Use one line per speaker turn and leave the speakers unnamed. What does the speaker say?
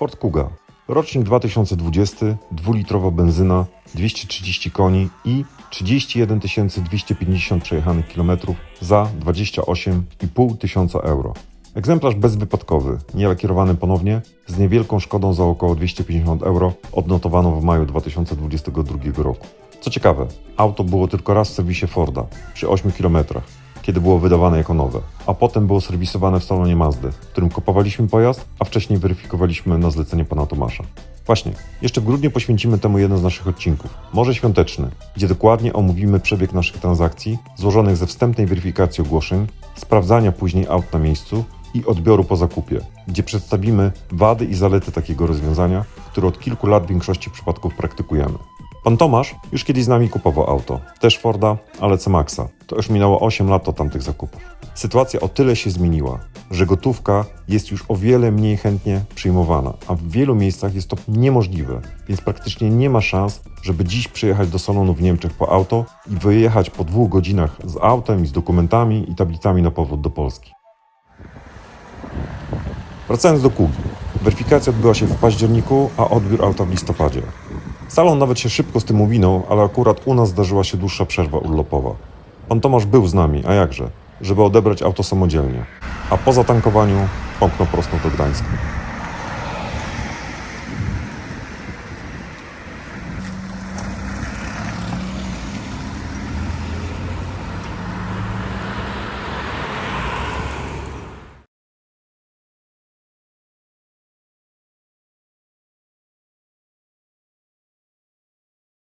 Ford Kuga. Rocznik 2020, dwulitrowa benzyna, 230 koni i 31 250 przejechanych kilometrów za 28,5 tysiąca euro. Egzemplarz bezwypadkowy, nielakierowany ponownie, z niewielką szkodą za około 250 euro, odnotowano w maju 2022 roku. Co ciekawe, auto było tylko raz w serwisie Forda, przy 8 kilometrach, kiedy było wydawane jako nowe, a potem było serwisowane w salonie Mazdy, w którym kupowaliśmy pojazd, a wcześniej weryfikowaliśmy na zlecenie pana Tomasza. Właśnie, jeszcze w grudniu poświęcimy temu jeden z naszych odcinków, może świąteczny, gdzie dokładnie omówimy przebieg naszych transakcji, złożonych ze wstępnej weryfikacji ogłoszeń, sprawdzania później aut na miejscu i odbioru po zakupie, gdzie przedstawimy wady i zalety takiego rozwiązania, które od kilku lat w większości przypadków praktykujemy. Pan Tomasz już kiedyś z nami kupował auto, też Forda, ale C-Maxa. To już minęło 8 lat od tamtych zakupów. Sytuacja o tyle się zmieniła, że gotówka jest już o wiele mniej chętnie przyjmowana, a w wielu miejscach jest to niemożliwe, więc praktycznie nie ma szans, żeby dziś przyjechać do salonu w Niemczech po auto i wyjechać po dwóch godzinach z autem i z dokumentami i tablicami na powrót do Polski. Wracając do Kugi. Weryfikacja odbyła się w październiku, a odbiór auta w listopadzie. Salon nawet się szybko z tym uwinął, ale akurat u nas zdarzyła się dłuższa przerwa urlopowa. Pan Tomasz był z nami, a jakże, żeby odebrać auto samodzielnie. A po zatankowaniu pomknął prosto do Gdańska.